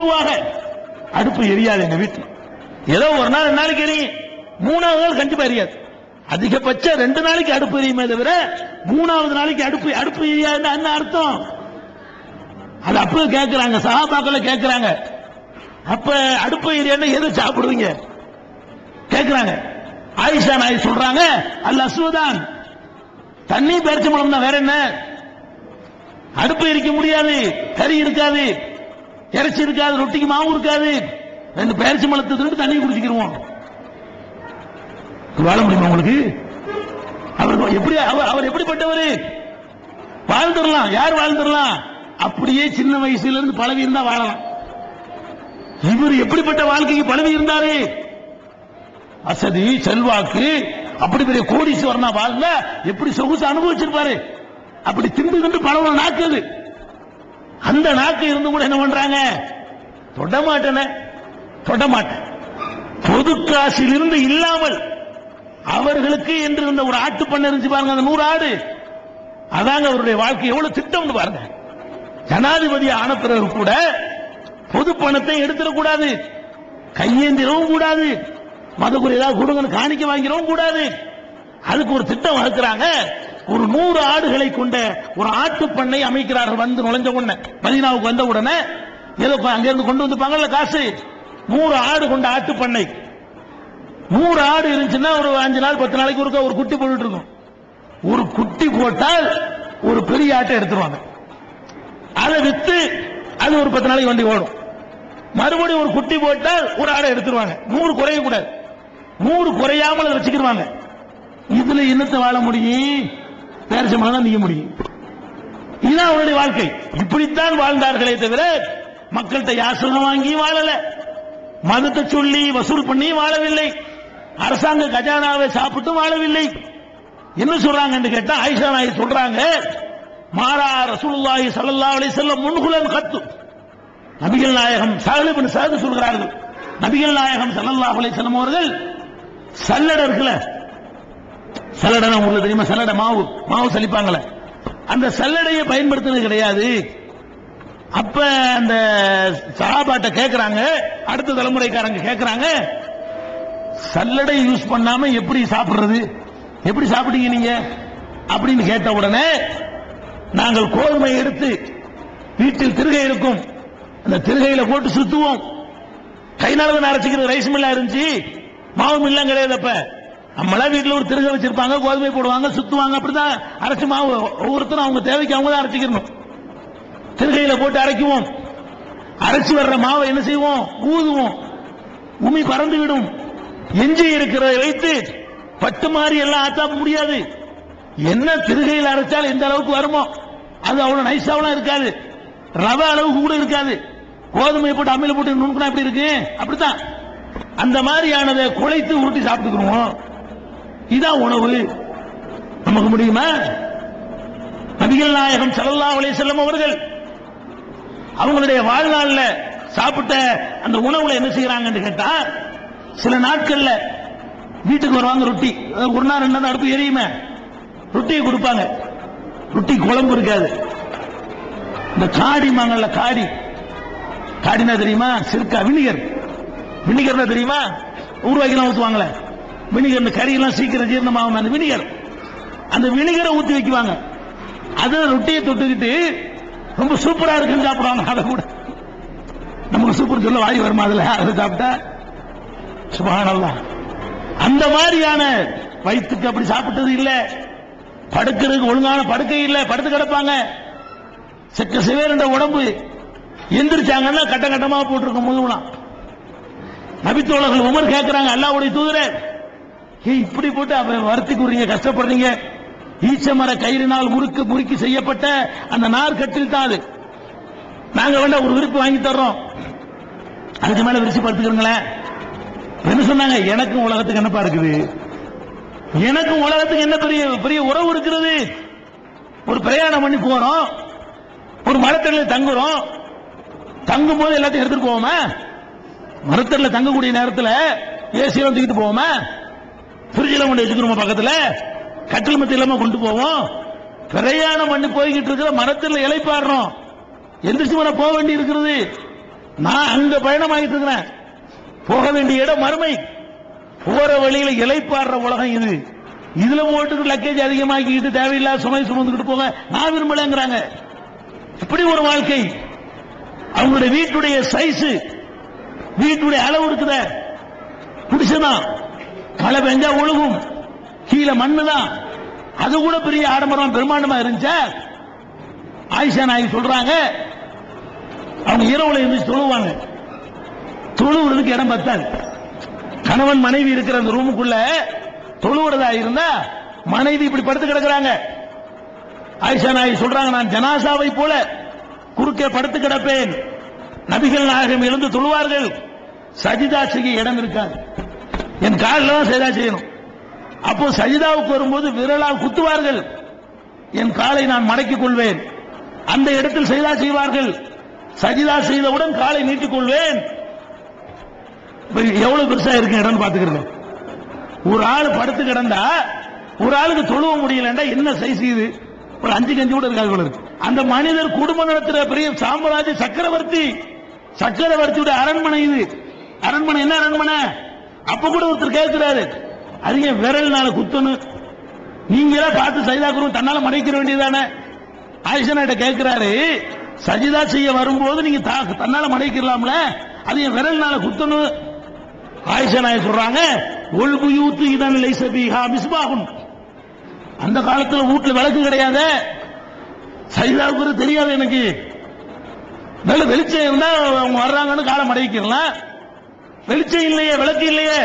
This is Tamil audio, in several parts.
பொதுவாக அடுப்பு எரியாது எங்க வீட்டுல. ஏதோ ஒரு நாள் ரெண்டு நாளைக்கு எரியும். மூணாவது நாள் கண்டிப்பா எரியாது. அதிகபட்சம் ரெண்டு நாளைக்கு அடுப்பு எரியுமே தவிர மூணாவது நாளைக்கு அடுப்பு அடுப்பு எரியாதுன்னு என்ன அர்த்தம்? அது அப்ப கேட்கிறாங்க சகாபாக்கள் கேட்கிறாங்க அப்ப அடுப்பு எரியாதுன்னா எதை சாப்பிடுவீங்க கேட்கிறாங்க ஆயிஷா நாய் சொல்றாங்க அல்ல அசுவதான் தண்ணி பேரிச்ச மூலம் தான் வேற என்ன? அடுப்பு எரிக்க முடியாது கறி இருக்காது. இறைச்சி இருக்காது ரொட்டிக்கு மாவு இருக்காது. ரெண்டு பேரிச்சி மலத்தை தண்ணி குடிச்சுக்கிருவோம். வாழ முடியுமா உங்களுக்கு? அவர் எப்படி அவர் அவர் எப்படிப்பட்டவர்? வாழ்ந்துடலாம் யார் வாழ்ந்துடலாம் அப்படியே சின்ன வயசுல இருந்து பழகி இருந்தா வாழலாம். இவர் எப்படிப்பட்ட வாழ்க்கைக்கு பழகி இருந்தாரு? வசதி செல்வாக்கு அப்படி பெரிய கோடீஸ்வரனா வாழ்ந்த எப்படி சொகுசு அனுபவிச்சிருப்பாரு? அப்படி திண்டு திண்டு பழவ நாக்குது அந்த நாக்கு இருந்து கூட என்ன பண்றாங்க? தொட மாட்டேன தொட மாட்டேன். பொது காசில் இருந்து இல்லாமல் அவர்களுக்கு என்று இருந்த ஒரு ஆட்டு பண்ண இருந்துச்சு பாருங்க அந்த நூறு ஆடு அதாங்க அவருடைய வாழ்க்கை. எவ்வளவு திட்டம்னு பாருங்க. ஜனாதிபதி ஆன பிறகு கூட பொது பணத்தை எடுத்துடக்கூடாது கையேந்திரவும் கூடாது. மதகுரு ஏதாவது கொடுங்கன்னு காணிக்க வாங்கிடவும் கூடாது. அதுக்கு ஒரு திட்டம் வகுக்கிறாங்க ஒரு நூறு ஆடுகளை கொண்ட ஒரு ஆட்டு பண்ணை அமைக்கிறார்கள் வந்து நுழைஞ்ச உடனே. மதீனாவுக்கு வந்த உடனே ஏதோ அங்கிருந்து கொண்டு வந்துப்பாங்கல்ல காசு? நூறு ஆடு கொண்ட ஆட்டு பண்ணை. நூறு ஆடு இருந்துச்சுன்னா ஒரு அஞ்சு நாள் பத்து நாளைக்கு ஒருக்கா ஒரு குட்டி போட்டு இருக்கும். ஒரு குட்டி போட்டால் ஒரு பெரிய ஆட்டை எடுத்துருவாங்க. அதை வித்து அது ஒரு பத்து நாளைக்கு வண்டி ஓடும். மறுபடியும் ஒரு குட்டி போட்டால் ஒரு ஆடை எடுத்துருவாங்க. நூறு குறைய கூடாது நூறு குறையாமல் வச்சுக்கிடுவாங்க இதுல என்னத்தை வாழ முடியும்? பேரசம்பளம் தான் நீங்க முடியும். இதுதான் அவருடைய வாழ்க்கை. இப்படித்தான் வாழ்ந்தார்களே தவிர மக்கள்கிட்ட யாசகம் வாங்கி வாழல? மதத்தை சொல்லி வசூல் பண்ணி வாழவில்லை. அரசாங்க கஜானாவை சாப்பிட்டு வாழவில்லை. என்ன சொல்றாங்கன்னு கேட்டா ஆயிஷா நாயர் சொல்றாங்க மாறா ரசூலுல்லாஹி ஸல்லல்லாஹு அலைஹி வஸல்லம் முன்குலன் கத்து. நபிகள் நாயகம் சாஹிபின் சாது சொல்கிறார்கள். நபிகள் நாயகம் ஸல்லல்லாஹு அலைஹி வஸல்லம் அவர்கள் சல்லடர்களை சல்லடை உங்களுக்கு தெரியுமா? சல்லடை மாவு மாவு சலிப்பாங்களே. அந்த சல்லடையை பயன்படுத்துறது கிடையாது. அப்ப அந்த சாப்பாட்டை கேக்குறாங்க அடுத்த தலைமுறைக்காரங்க கேக்குறாங்க சல்லடை யூஸ் பண்ணாம எப்படி சாப்பிடுறது? எப்படி சாப்பிட்டீங்க நீங்க? அப்படின்னு கேட்ட உடனே நாங்கள் கோதுமை எடுத்து வீட்டில் திருகை இருக்கும். அந்த திருகையில போட்டு சுத்துவோம். கை நாள் அரைச்சிக்கிறது ரைஸ் மில்லா இருந்துச்சு. மாவு மில்லாம் கிடையாது அப்ப நம்மளா வீட்டில் ஒரு திருகை வச்சிருப்பாங்க கோதுமை போடுவாங்க சுத்துவாங்க அப்படிதான் அரைச்சு மாவு ஒவ்வொருத்தரும் அவங்க தேவைக்கு அவங்க தான் அரைச்சிக்கணும் திருகையில போட்டு அரைக்குவோம். அரைச்சு வர்ற மாவை என்ன செய்வோம்? ஊதுவோம். உமி பறந்து விடும். எஞ்சி இருக்கிறதை வைத்து பட்டு மாதிரி எல்லாம் ஆத்தா முடியாது. என்ன திருகையில் அரைச்சால் எந்த அளவுக்கு வருமோ அது அவ்வளவு நைஸாவெல்லாம் இருக்காது. ரவை அளவுக்கு கூட இருக்காது. கோதுமை போட்டு அம்மையில போட்டு நுணுக்கணும் எப்படி இருக்கு? அப்படித்தான். அந்த மாதிரியானதை குழைத்து உருட்டி சாப்பிட்டுக்கிறோம் இதான் உணவு. நமக்கு முடியுமா? நபிகள் நாயகம் ஸல்லல்லாஹு அலே வஸல்லம் அவர்கள் அவங்களுடைய வாழ்நாள்ல சாப்பிட்ட அந்த உணவுல என்ன செய்யறாங்கன்னு கேட்டா சில நாட்கள்ல வீட்டுக்கு வருவாங்க ரொட்டி. அதாவது ஒரு நாள் ரெண்டு நாள் அடுப்பு எரியுமே. ரொட்டியை கொடுப்பாங்க. ரொட்டி குழம்பு இருக்காது. இந்த காடி மாங்கல்ல காடி. காடினா தெரியுமா? சிறுக்கா வினிகர். வினிகர்னா தெரியுமா? ஊர்வாய்க்கெல்லாம் ஊத்துவாங்களே. வினிகர் இந்த கறியெல்லாம் சீக்கிரம் ஜீரணமாகும். அந்த வினிகர் அந்த வினிகரை ஊற்றி வைக்குவாங்க. அது ரொட்டியை தொட்டுக்கிட்டு ரொம்ப சூப்பரா இருக்குன்னு சாப்பிடுவாங்க. அதை கூட. நமக்கு சூப்பர் சொல்ல வாய் வருமா அதுல? அதை சாப்பிட்டா சுபஹானல்லாஹ் அந்த மாதிரியான வயிற்றுக்கு அப்படி சாப்பிட்டது இல்ல. படுக்கிறதுக்கு ஒழுங்கான படுக்கை இல்ல. படுத்து கிடப்பாங்க. செக்க சிவேரண்ட உடம்பு. எந்திரிச்சாங்கன்னா கட்ட கட்டமா போட்டிருக்க முழுவலாம் நபித்தோழர்கள் உமர் கேட்கிறாங்க அல்லாவுடைய தூதரே. இப்படி போட்டு அப்ப வருத்தி கூறீங்க கஷ்டப்படுறீங்க. ஈச்ச மர கயிறினால் முறுக்கு முறுக்கி செய்யப்பட்ட அந்த நார் கட்டில் தான் அது. நாங்க வேண்டாம் ஒரு விருப்பு வாங்கி தர்றோம். அதுக்கு மேல விரிச்சு படுத்துக்கிறீங்களேன் என்ன சொன்னாங்க? எனக்கும் உலகத்துக்கு என்னப்பா இருக்குது? எனக்கும் உலகத்துக்கு என்ன பெரிய பெரிய உறவு இருக்கிறது? ஒரு பிரயாணம் பண்ணி போறோம். ஒரு மரத்தடியில் தங்குறோம். தங்கும் போது எல்லாத்தையும் எடுத்துட்டு போவோமா? மரத்தடியில் தங்கக்கூடிய நேரத்தில் ஏசியெல்லாம் தூக்கிட்டு போவோமா? ஃப்ரிட்ஜில் கொண்டு வச்சுக்கிறோமா பக்கத்தில்? கட்டில் மத்தி இல்லாம கொண்டு போவோம். பிரயாணம் பண்ணி போய்கிட்டு இருக்கிற மரத்தில் இலைப்பாடுறோம் எந்திரிச்சு வர போக வேண்டி இருக்கிறது நான் அங்க ஆகிட்டு இருக்கிறேன். போக வேண்டிய இடம் மறுமை. போற வழியில இலைப்பாடுற உலகம் இது. இதுல போட்டு லக்கேஜ் அதிகமாக்கிட்டு தேவையில்லாத சுமை சுமந்துக்கிட்டு போக நான் விரும்பலங்கிறாங்க. இப்படி ஒரு வாழ்க்கை. அவங்களுடைய வீட்டுடைய சைஸ் வீட்டுடைய அளவு இருக்குத. குடிசைதான் மழை பெஞ்சா ஒழுகும் கீழே மண்ணு தான் அது கூட பெரிய ஆடம்பரம் பிரம்மாண்டமா இருந்துச்சா? ஆயிஷா நாயகி சொல்றாங்க. அவங்க இரவுல இருந்து தொழுவாங்க. தொழுவுறதுக்கு இடம் பத்தாது. கணவன் மனைவி இருக்கிற அந்த ரூமுக்குள்ள தொழுவுறதா இருந்தா மனைவி இப்படி படுத்து கிடக்குறாங்க. ஆயிஷா நாயகி சொல்றாங்க நான் ஜனாசாவை போல குறுக்கே படுத்து கிடப்பேன். நபிகள் நாயகம் எழுந்து தொழுவார்கள். சஜிதா செய்ய இடம் இருக்காது. என் காலில் தான் சஜிதா செய்யணும். அப்போ சஜிதாவுக்கு வரும்போது விரலால் குத்துவார்கள். என் காலை நான் மடக்கிக் கொள்வேன். அந்த இடத்தில் சஜிதா செய்வார்கள். சஜிதா செய்தவுடன் காலை நீட்டிக் கொள்வேன். எவ்வளவு பெருசா இருக்கு இடம்னு பாத்துக்கிறேன் ஒரு ஆள் படுத்து கிடந்தா ஒரு ஆளுக்கு தொழுவ முடியலண்டா என்ன சைஸ் இது? ஒரு அஞ்சு கஞ்சி கூட இருக்காது போல இருக்கு. அந்த மனிதர் குடும்பம் நடத்துற பெரிய சாம்ராஜ்ய சக்கரவர்த்தி. சக்கரவர்த்தியோட அரண்மனை இது. அரண்மனை என்ன அரண்மனை? அப்ப கூட ஒருத்தர் கேட்கிறாரு. அது ஏன் விரல்னால குத்தணும். நீங்களே பார்த்து சஜிதா குரு தன்னால மறைக்கிற வேண்டியதானே ஆயிஷனாட்ட கேட்கிறாரு சஜிதா செய்ய வரும்போது நீங்க தா- தன்னால மறைக்கலாம்ல அது என் விரல்னால குத்தணும். ஆயிஷா நாயர் சொல்றாங்க ஒல் புயூத்து இதன் லைசபிஹா மிஸ்பாகும் அந்த காலத்துல வீட்டுல விளக்கு கிடையாது? சைதாவுக்கு தெரியாது எனக்கு. நல்ல வெளிச்சம் இருந்தா அவங்க வர்றாங்கன்னு காலம் அடைவிக்கலாம் வெளிச்சம் இல்லையே விளக்கு இல்லையே.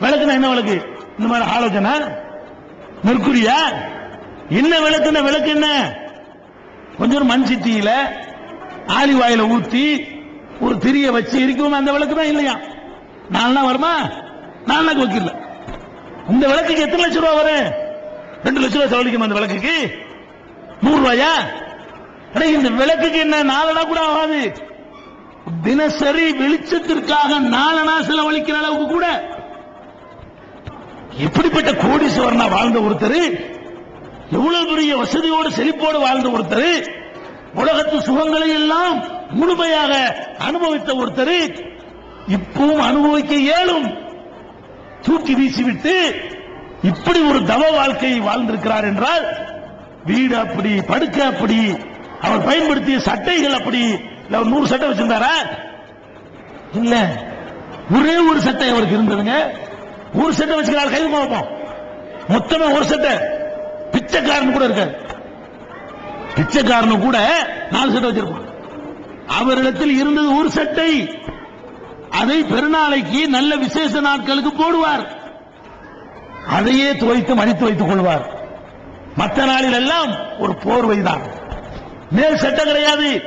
விளக்குனா என்ன விளக்கு? இந்த மாதிரி ஆலோசனை மெர்குரியா என்ன விளக்குன விளக்கு என்ன? கொஞ்சம் மண் சிட்டியில ஆலிவாயில ஊத்தி ஒரு திரிய வச்சு இருக்கும் அந்த விளக்கு தான் இல்லையா? நாலு வருமா? நாலு நாள் வைக்கல இந்த விளக்குக்கு எத்தனை லட்சம் ரூபா வரும்? ரெண்டு லட்சம் ரூபாய் செலவழிக்கும் அந்த விளக்குக்கு? நூறு ரூபாயா? இந்த விளக்குக்கு என்ன நாலனா கூட ஆகாது. தினசரி வெளிச்சத்திற்காக நாலனா செலவழிக்கிற அளவுக்கு கூட எப்படிப்பட்ட கோடீஸ்வரனா வாழ்ந்த ஒருத்தர் எவ்வளவு பெரிய வசதியோடு செழிப்போடு வாழ்ந்த ஒருத்தர் உலகத்து சுகங்களை எல்லாம் முழுமையாக அனுபவித்த ஒருத்தர் இப்பவும் அனுபவிக்க இயலும். தூக்கி வீசிவிட்டு இப்படி ஒரு தவ வாழ்க்கையை வாழ்ந்திருக்கிறார் என்றால் வீடு அப்படி படுக்க அப்படி அவர் பயன்படுத்திய சட்டைகள் அப்படி அவர் நூறு சட்டை வச்சிருந்தாரா? இல்ல. ஒரே ஒரு சட்டை அவருக்கு இருந்ததுங்க. ஒரு சட்டை வச்சுக்கிறார் கைது பார்ப்போம் மொத்தமா ஒரு சட்டை. பிச்சைக்காரன் கூட இருக்காரு. பிச்சைக்காரனு கூட நாலு சட்டை வச்சிருப்பான். அவரிடத்தில் இருந்தது ஒரு சட்டை. அதை பெருநாளைக்கு நல்ல விசேஷ நாட்களுக்கு போடுவார். அதையே துவைத்து மடித்து வைத்துக் கொள்வார். மற்ற நாளில் எல்லாம் ஒரு போர்வை தான் மேல் சட்டை கிடையாது.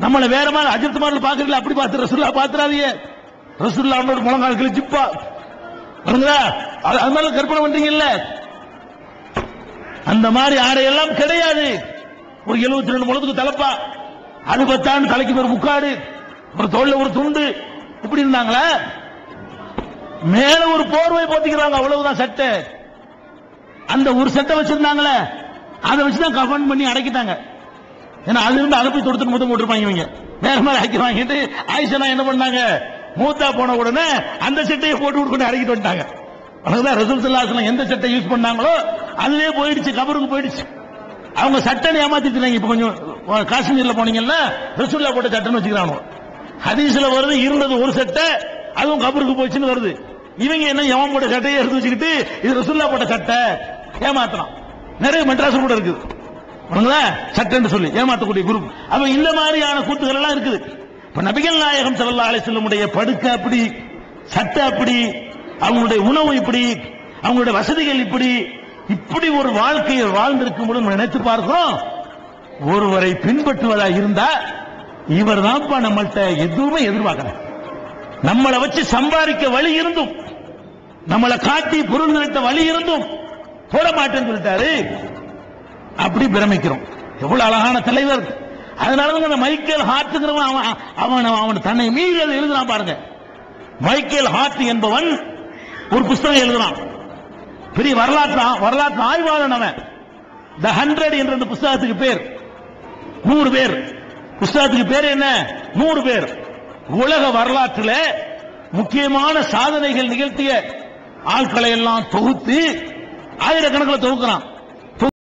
நம்மளை வேற மாதிரி அஜித் மாதிரி பாக்குறீங்களா அப்படி பார்த்து ரசுல்லா பாத்துறாதீங்க ரசுல்லா ஒரு முழங்கால் கிழிச்சுப்பா வருங்களா? அது அது மாதிரி கற்பனை பண்றீங்கல்ல? அந்த மாதிரி ஆடையெல்லாம் கிடையாது. ஒரு 72 ரெண்டு முழத்துக்கு தலைப்பா. அது பத்தான் தலைக்கு ஒரு முக்காடு ஒரு தோல்ல ஒரு துண்டு. இப்படி இருந்தாங்களா? மேல ஒரு போர்வை போத்திக்கிறாங்க. அவ்வளவுதான் சட்டை. அந்த ஒரு சட்டை வச்சிருந்தாங்களே. அதை வச்சுதான் கவர்ன் பண்ணி அடைக்கிட்டாங்க. ஏன்னா அது இருந்து அதை போய் தொடுத்து முத்தம் போட்டுருப்பாங்க இவங்க. வேற மாதிரி ஆக்கி வாங்கிட்டு ஆயிஷனா என்ன பண்ணாங்க? மூத்தா போன உடனே அந்த சட்டையை போட்டு விட்டு அடக்கிட்டு வந்துட்டாங்க. அதுதான் ரசூல் சல்லாஹ் எந்த சட்டை யூஸ் பண்ணாங்களோ அதுவே போயிடுச்சு கபருக்கு போயிடுச்சு. அவங்க சட்டை ஏமாத்திட்டு இப்ப கொஞ்சம் காஷ்மீர்ல போனீங்கன்னா ரசூல்லா போட்ட சட்டைன்னு வச்சுக்கிறாங்க ஹதீஸ்ல வருது இருந்தது ஒரு சட்டை அதுவும் கபருக்கு போச்சுன்னு வருது. இவங்க என்ன எவன் போட்ட சட்டையை எடுத்து வச்சுக்கிட்டு இது ரசூல்லா போட்ட சட்டை ஏமாத்தலாம் நிறைய மெட்ராஸ் கூட இருக்குது. சட்டென்று சட்டைன்னு சொல்லி ஏமாத்தக்கூடிய குரூப். அப்ப இந்த மாதிரியான கூத்துகள் எல்லாம் இருக்குது. இப்ப நபிகள் நாயகம் ஸல்லல்லாஹு அலைஹி வஸல்லமுடைய படுக்கை அப்படி சட்டை அப்படி அவங்களுடைய உணவு இப்படி அவங்களுடைய வசதிகள் இப்படி இப்படி ஒரு வாழ்க்கையை வாழ்ந்திருக்கும் போது நம்ம நினைத்து பார்க்கிறோம் ஒருவரை பின்பற்றுவதா இருந்தா இவர் தான்ப்பா நம்மள்ட்ட எதுவுமே எதிர்பார்க்கல. நம்மளை வச்சு சம்பாதிக்க வழி இருந்தும் நம்மளை காட்டி பொருள் நிறுத்த வழி இருந்தும் போட மாட்டேன்னு சொல்லிட்டாரு. அப்படி பிரமிக்கிறோம். எவ்வளவு அழகான தலைவர். அதனால அந்த மைக்கேல் ஹார்ட்டுங்கிறவன் அவன் அவன் அவன் தன்னை மீறி அதை எழுதுறான் பாருங்க. மைக்கேல் ஹார்ட் என்பவன் ஒரு புஸ்தகம் எழுதுறான். பெரிய வரலாற்று வரலாற்று ஆய்வாளன் அவன். த ஹண்ட்ரட் என்ற அந்த புஸ்தகத்துக்கு பேர். நூறு பேர். புஸ்தகத்துக்கு பேர் என்ன? நூறு பேர். உலக வரலாற்றில் முக்கியமான சாதனைகள் நிகழ்த்திய ஆட்களை எல்லாம் தொகுத்து ஆயிரக்கணக்கில் தொகுக்கிறான்.